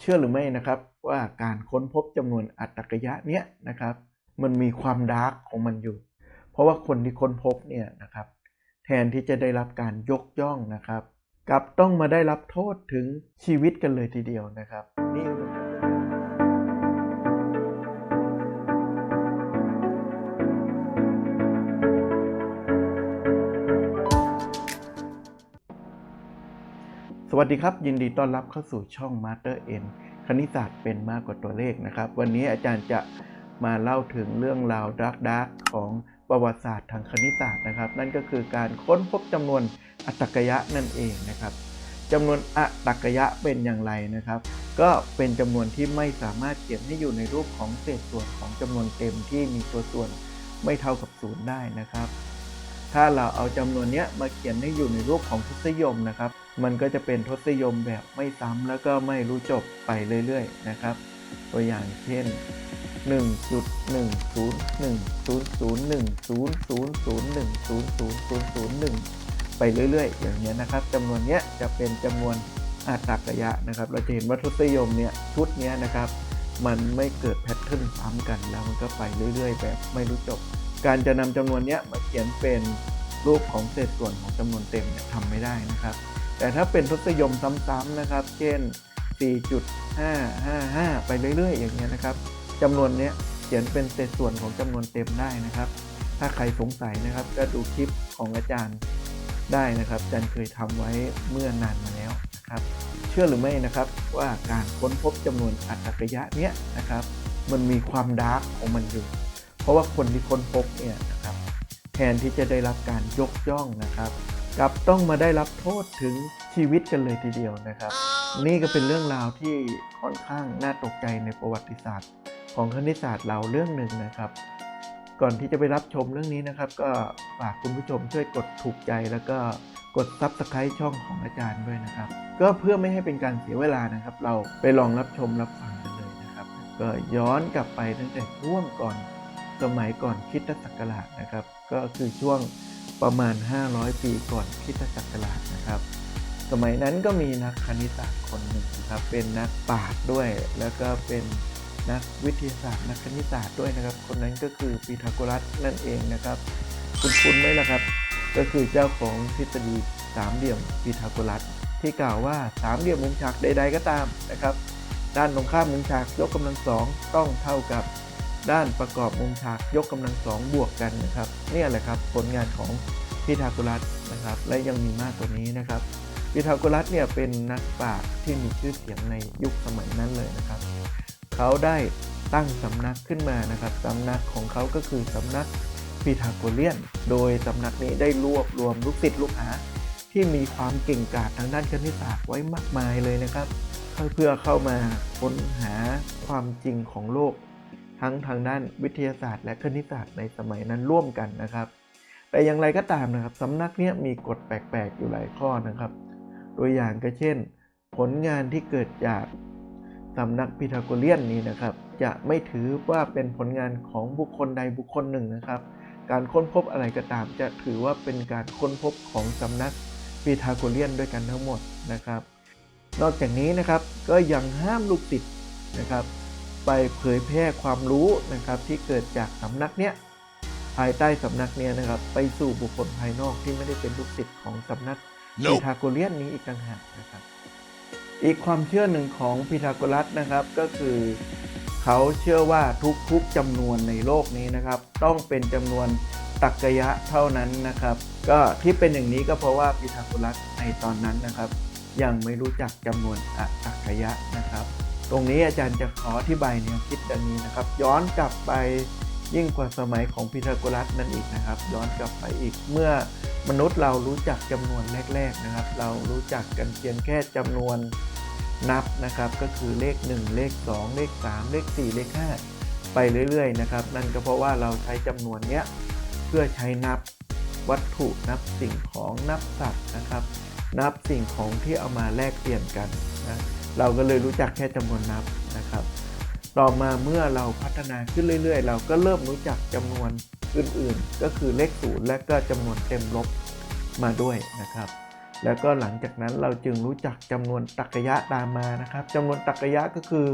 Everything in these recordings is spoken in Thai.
เชื่อหรือไม่นะครับว่าการค้นพบจำนวนอัตตกยะเนี้ยนะครับ มันมีความดาร์กของมันอยู่ เพราะว่าคนที่ค้นพบเนี่ยนะครับ แทนที่จะได้รับการยกย่องนะครับกลับต้องมาได้รับโทษถึงชีวิตกันเลยทีเดียวนะครับนี่ วัสดีครับ ยินดีต้อนรับเข้าสู่ช่อง Master N คณิตศาสตร์เป็นมากกว่าตัวเลขนะครับ วันนี้อาจารย์จะมาเล่าถึงเรื่องราวดาร์กดาร์กของประวัติศาสตร์ทางคณิตศาสตร์นะครับ นั่นก็คือการค้นพบจำนวนอัตกยะนั่นเองนะครับจำนวนอัตกยะเป็นอย่างไรนะครับ ก็เป็นจำนวนที่ไม่สามารถเขียนให้อยู่ในรูปของเศษส่วนของจำนวนเต็มที่มีตัวส่วนไม่เท่ากับศูนย์ได้นะครับ ถ้าเราเอาจำนวนนี้มาเขียนให้อยู่ในรูปของทศนิยมนะครับ มันก็จะเป็นทศนิยมแบบไม่ซ้ำแล้วก็ไม่รู้จบไปเรื่อยๆนะครับ ตัวอย่างเช่น 1.10100100010001001 ไปเรื่อยๆ อย่างเงี้ยนะครับจำนวนเนี้ยจะเป็นจำนวนอัตตกยะนะครับ เราจะเห็นว่าทศนิยมเนี่ยชุดเนี้ยนะครับ มันไม่เกิดแพทเทิร์นซ้ำกันแล้วมันก็ไปเรื่อยๆ แบบไม่รู้จบ การจะนำจำนวนเนี้ยมาเขียนเป็นรูปของเศษส่วนของจำนวนเต็มเนี่ยทำไม่ได้นะครับ แต่ถ้าเป็นทศยมซ้ำๆนะครับ เช่น 4.555 ไปเรื่อยๆ อย่างเงี้ยนะครับจำนวนเนี้ยเขียนเป็นเศษส่วนของจำนวนเต็มได้นะครับ ถ้าใครสงสัยนะครับ ก็ดูคลิปของอาจารย์ได้นะครับอาจารย์เคยทำไว้เมื่อนานมาแล้วนะครับเชื่อหรือไม่นะครับว่าการค้นพบจำนวนอัตตกยะเนี้ยนะครับ มันมีความดาร์กของมันอยู่ เพราะว่าคนที่ค้นพบเนี่ยนะครับแทนที่จะได้รับการยกย่องนะครับ กลับต้องมาได้รับโทษถึงชีวิตกันเลยทีเดียวนะครับ นี่ก็เป็นเรื่องราวที่ค่อนข้างน่าตกใจในประวัติศาสตร์ ของคณิตศาสตร์เราเรื่องหนึ่งนะครับ ก่อนที่จะไปรับชมเรื่องนี้นะครับ ก็ฝากคุณผู้ชมช่วยกดถูกใจแล้วก็กด Subscribe ช่องของอาจารย์ด้วยนะครับ ก็เพื่อไม่ให้เป็นการเสียเวลานะครับ เราไปลองรับชมรับฟังกันเลยนะครับ ก็ย้อนกลับไปตั้งแต่ช่วงก่อนสมัยก่อนคิดศักราชนะครับ ก็คือช่วง ประมาณ 500 ปีก่อนคิดศักราชนะครับ สมัยนั้นก็มีนักคณิตศาสตร์คนหนึ่งนะครับ เป็นนักปราชญ์ด้วย แล้วก็เป็นนักวิทยาศาสตร์ นักคณิตศาสตร์ด้วยนะครับ คนนั้นก็คือพีทาโกรัสนั่นเองนะครับ คุณคุณไหมล่ะครับ ก็คือเจ้าของทฤษฎีสามเหลี่ยมพีทาโกรัส ที่กล่าวว่าสามเหลี่ยมมุมฉากใด ๆ ก็ตามนะครับ ด้านตรงข้ามมุมฉากยกกำลังสองต้องเท่ากับ ด้านประกอบมุมฉากยกกำลังสองบวกกันนะครับนี่แหละครับผลงานของพีทาโกรัสนะครับ และยังมีมากกว่านี้นะครับพีทาโกรัสเนี่ยเป็นนักปราชญ์ที่มีชื่อเสียงในยุคสมัยนั้นเลยนะครับ เขาได้ตั้งสำนักขึ้นมานะครับสำนักของเขาก็คือสำนักพีทาโกเรียน โดยสำนักนี้ได้รวบรวมลูกศิษย์ลูกหา ที่มีความเก่งกาจทางด้านคณิตศาสตร์ไว้มากมายเลยนะครับ เพื่อเข้ามาค้นหาความจริงของโลก ทั้งทางด้านวิทยาศาสตร์ และคณิตศาสตร์ในสมัยนั้นร่วมกันนะครับ แต่อย่างไรก็ตามนะครับสำนักนี้มีกฎแปลกๆอยู่หลายข้อนะครับ ตัวอย่างก็เช่น ผลงานที่เกิดจากสำนักพีทาโกเรียนนี้นะครับ จะไม่ถือว่าเป็นผลงานของบุคคลใดบุคคลหนึ่งนะครับ การค้นพบอะไรก็ตาม จะถือว่าเป็นการค้นพบของสำนักพีทาโกเรียนด้วยกันทั้งหมดนะครับ นอกจากนี้นะครับก็ยังห้ามลูกศิษย์นะครับ ไปเผยแพร่ความรู้นะครับที่เกิดจากสำนักเนี้ยภายใต้สำนักเนี้ยนะครับไปสู่บุคคลภายนอกที่ไม่ได้เป็นลูกศิษย์ของสำนักพีทาโกเรียนนี้อีกต่างหากนะครับอีกความเชื่อหนึ่งของพีทาโกรัสนะครับก็คือ เขาเชื่อว่าทุกๆจำนวนในโลกนี้นะครับ ต้องเป็นจำนวนตักกยะเท่านั้นนะครับ ก็ที่เป็นอย่างนี้ก็เพราะว่าพีทาโกรัสในตอนนั้นนะครับ ยังไม่รู้จักจำนวนอัตตักกยะนะครับ ตรงนี้อาจารย์จะขออธิบายแนวคิดดังนี้นะครับ ย้อนกลับไปยิ่งกว่าสมัยของพีทาโกรัสนั่นอีกนะครับ ย้อนกลับไปอีกเมื่อมนุษย์เรารู้จักจำนวนแรก ๆนะครับ เรารู้จักกันเพียงแค่จำนวนนับนะครับ ก็คือเลข 1 เลข 2 เลข 3 เลข 4 เลข 5 ไปเรื่อยๆนะครับ นั่นก็เพราะว่าเราใช้จำนวนเนี้ยเพื่อใช้นับวัตถุนับสิ่งของนับสัตว์นะครับ นับสิ่งของที่เอามาแลกเปลี่ยนกันนะ เราก็เลยรู้จักแค่จำนวนนับนะครับ ต่อมาเมื่อเราพัฒนาขึ้นเรื่อย ๆ เราก็เริ่มรู้จักจำนวนอื่นๆ ก็คือเลขศูนย์และก็จำนวนเต็มลบมาด้วยนะครับ แล้วก็หลังจากนั้นเราจึงรู้จักจำนวนตรรกะยะตามมานะครับจำนวนตรรกยะก็คือ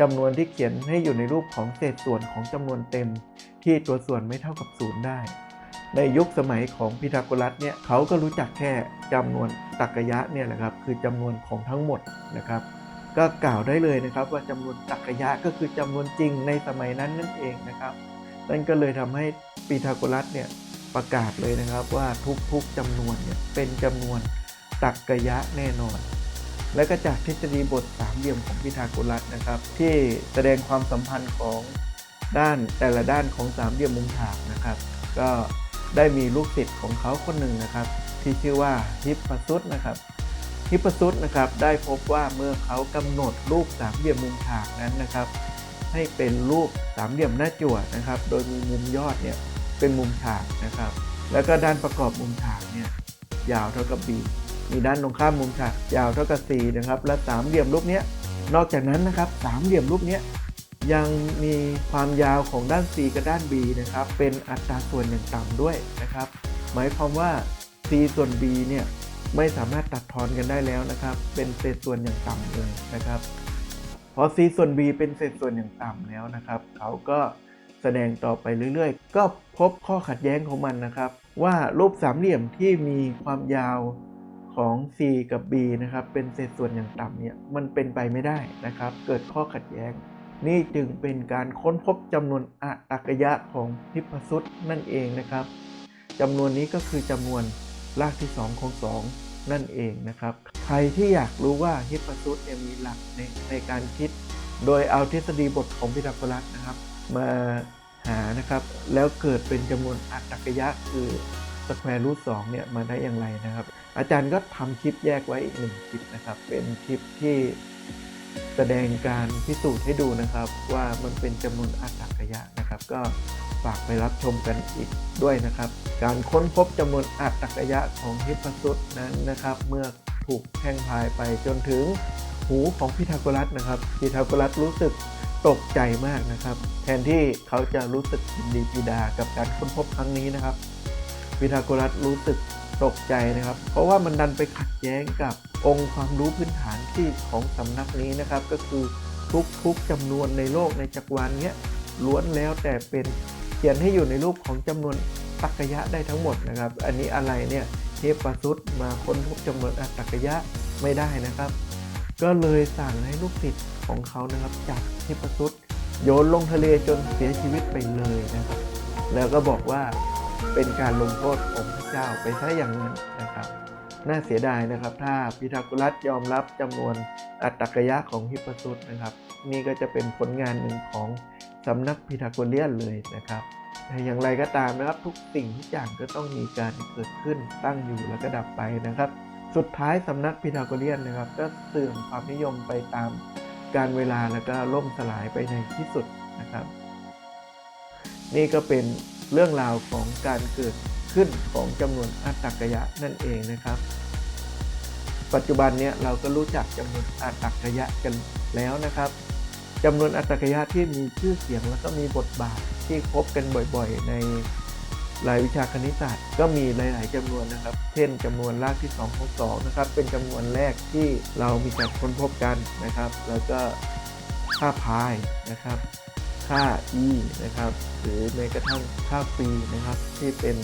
จำนวนที่เขียนให้อยู่ในรูปของเศษส่วนของจำนวนเต็ม ที่ตัวส่วนไม่เท่ากับศูนย์ได้ ในยุคสมัยของพีทาโกรัสเนี่ยเขาก็รู้จักแค่จำนวนตรรกะยะเนี่ยแหละครับคือจำนวนของทั้งหมดนะครับ ก็กล่าวได้เลยนะครับ ว่าจำนวนตรรกะยะก็คือจำนวนจริงในสมัยนั้นนั่นเองนะครับนั่นก็เลยทำให้ปีทาโกรัสเนี่ยประกาศเลยนะครับว่าทุกๆจำนวนเนี่ยเป็นจำนวนตรรกะยะแน่นอนและก็จากทฤษฎีบทสามเหลี่ยมของพีทาโกรัสนะครับ ที่แสดงความสัมพันธ์ของด้านแต่ละด้านของสามเหลี่ยมมุมฉากนะครับ ก็ ได้มีลูกศิษย์ของเขาคนหนึ่งนะครับ ที่ชื่อว่าฮิปปัสซุสนะครับฮิปปัสซุสนะครับได้พบว่าเมื่อเขากำหนดรูปสามเหลี่ยมมุมฉากนั้นนะครับ ให้เป็นรูปสามเหลี่ยมหน้าจั่วนะครับ โดยมีมุมยอดเนี่ยเป็นมุมฉากนะครับ แล้วก็ด้านประกอบมุมฉากเนี่ยยาวเท่ากับ b มีด้านตรงข้ามมุมฉากยาวเท่ากับ c นะครับ และสามเหลี่ยมรูปนี้นอกจากนั้นนะครับสามเหลี่ยมรูปนี้ ยังมีความยาวของด้าน c กับด้าน b นะครับ เป็นอัตราส่วนอย่างต่ำด้วยนะครับ หมายความว่า c ส่วน b เนี่ยไม่สามารถตัดทอนกันได้แล้วนะครับ เป็นเศษส่วนอย่างต่ำเลยนะครับ พอ c ส่วน b เป็นเศษส่วนอย่างต่ำแล้วนะครับ เขาก็แสดงต่อไปเรื่อยๆ ก็พบข้อขัดแย้งของมันนะครับ ว่ารูปสามเหลี่ยมที่มีความยาวของ c กับ b นะครับ เป็นเศษส่วนอย่างต่ำเนี่ย มันเป็นไปไม่ได้นะครับ เกิดข้อขัดแย้ง นี่จึงเป็นการค้นพบจำนวนอะตักยะของฮิปปัสซุสนั่นเองนะครับจำนวนนี้ก็คือจำนวนรากที่ 2 ของ 2 นั่นเองนะครับ ใครที่อยากรู้ว่าฮิปปัสซุสเนี่ยมีหลักในในการคิด โดยเอาทฤษฎีบทของพีทาโกรัสนะครับ มาหานะครับ แล้วเกิดเป็นจำนวนอัตตกยะคือสแควร์รูทสองเนี่ยมาได้อย่างไรนะครับ อาจารย์ก็ทำคลิปแยกไว้อีกหนึ่งคลิปนะครับ เป็นคลิปที่ แสดงการพิสูจน์ให้ดูนะครับ ว่ามันเป็นจำนวนอัตตกยะนะครับ ก็ฝากไปรับชมกันอีกด้วยนะครับ การค้นพบจำนวนอัตตกยะของฮิปปัสซุสนั้นนะครับ เมื่อถูกแพ่งพายไปจนถึงหูของพีทาโกรัสนะครับพีทาโกรัสรู้สึกตกใจมากนะครับ แทนที่เขาจะรู้สึกยินดีปีดากับการค้นพบครั้งนี้นะครับพีทาโกรัสรู้สึก ตกใจนะครับ เพราะว่ามันดันไปขัดแย้งกับองค์ความรู้พื้นฐานที่ของสำนักนี้นะครับ ก็คือทุกๆจำนวนในโลกในจักรวาลเนี้ยล้วนแล้วแต่เป็นเขียนให้อยู่ในรูปของจำนวนตรรกยะได้ทั้งหมดนะครับ อันนี้อะไรเนี่ยเทพปสุตมาค้นพบจำนวนอัตตรกยะไม่ได้นะครับ ก็เลยสั่งให้ลูกศิษย์ของเขานะครับจับเทพสุตโยนลงทะเลจนเสียชีวิตไปเลยนะครับ แล้วก็บอกว่า เป็นการลงโทษของพระเจ้าไปซะอย่างนั้นนะครับ น่าเสียดายนะครับ ถ้าพีทาโกรัสยอมรับจำนวนอัตตกยะของฮิปปสุตนะครับ นี่ก็จะเป็นผลงานหนึ่งของสำนักพีทาโกเรียนเลยนะครับแต่อย่างไรก็ตามนะครับทุกสิ่งทุกอย่างก็ต้องมีการเกิดขึ้นตั้งอยู่แล้วก็ดับไปนะครับ สุดท้ายสำนักพีทาโกเรียนนะครับ ก็เสื่อมความนิยมไปตามการเวลาแล้วก็ล่มสลายไปในที่สุดนะครับ นี่ก็เป็น เรื่องราวของการเกิดขึ้นของจำนวนอัตตกยะนั่นเองนะครับ ปัจจุบันเนี้ยเราก็รู้จักจำนวนอัตตกยะกันแล้วนะครับจำนวนอัตตกยะที่มีชื่อเสียงแล้วก็มีบทบาทที่พบกันบ่อยๆ ในรายวิชาคณิตศาสตร์ ก็มีหลาย ๆจำนวนนะครับ เช่นจำนวนรากที่2ของ2นะครับ เป็นจำนวนแรกที่เรามีการค้นพบกันนะครับ แล้วก็ค่าพายนะครับ ค่า e นะครับ หรือแม้กระทั่งค่าปีนะครับ ที่เป็น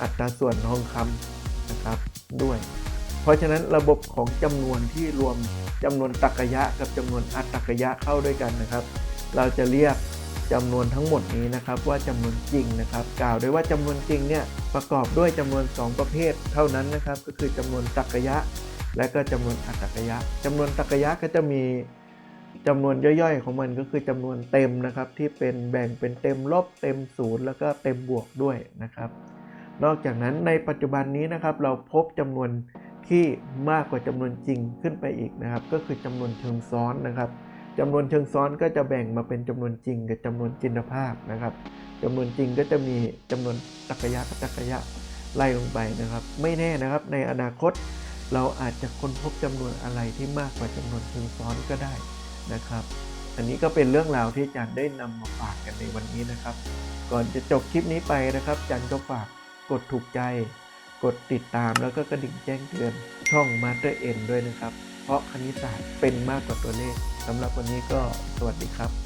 อัตราส่วนทองคำนะครับด้วย เพราะฉะนั้นระบบของจำนวนที่รวมจำนวนตรรกยะกับจำนวนอัตตรกยะเข้าด้วยกันนะครับ เราจะเรียกจำนวนทั้งหมดนี้นะครับว่าจำนวนจริงนะครับ กล่าวได้ว่าจำนวนจริงเนี่ยประกอบด้วยจำนวน 2 ประเภท เท่านั้นนะครับ ก็คือจำนวนตรรกยะ และก็จำนวนอัตตรกยะจำนวนตรกยะก็จะมี จำนวนย่อยๆ ของมันก็คือจำนวนเต็มนะครับ ที่เป็นแบ่งเป็นเต็มลบเต็มศูนย์แล้วก็เต็มบวกด้วยนะครับ นอกจากนั้นในปัจจุบันนี้นะครับ เราพบจำนวนที่มากกว่าจำนวนจริงขึ้นไปอีกนะครับ ก็คือจำนวนเชิงซ้อนนะครับจำนวนเชิงซ้อนก็จะแบ่งมาเป็นจำนวนจริงกับจำนวนจินตภาพนะครับจำนวนจริงก็จะมีจำนวนตรรกยะกับตรรกยะไล่ลงไปนะครับ ไม่แน่นะครับในอนาคตเราอาจจะค้นพบจำนวนอะไรที่มากกว่าจำนวนเชิงซ้อนก็ได้ นะครับ อันนี้ก็เป็นเรื่องราวที่อาจารย์ได้นำมาฝากกันในวันนี้นะครับ ก่อนจะจบคลิปนี้ไปนะครับอาจารย์ก็ฝากกดถูกใจ กดติดตามแล้วก็กระดิ่งแจ้งเตือนช่อง Master N ด้วยนะครับ เพราะคณิตศาสตร์เป็นมากกว่าตัวเลขสำหรับวันนี้ก็สวัสดีครับ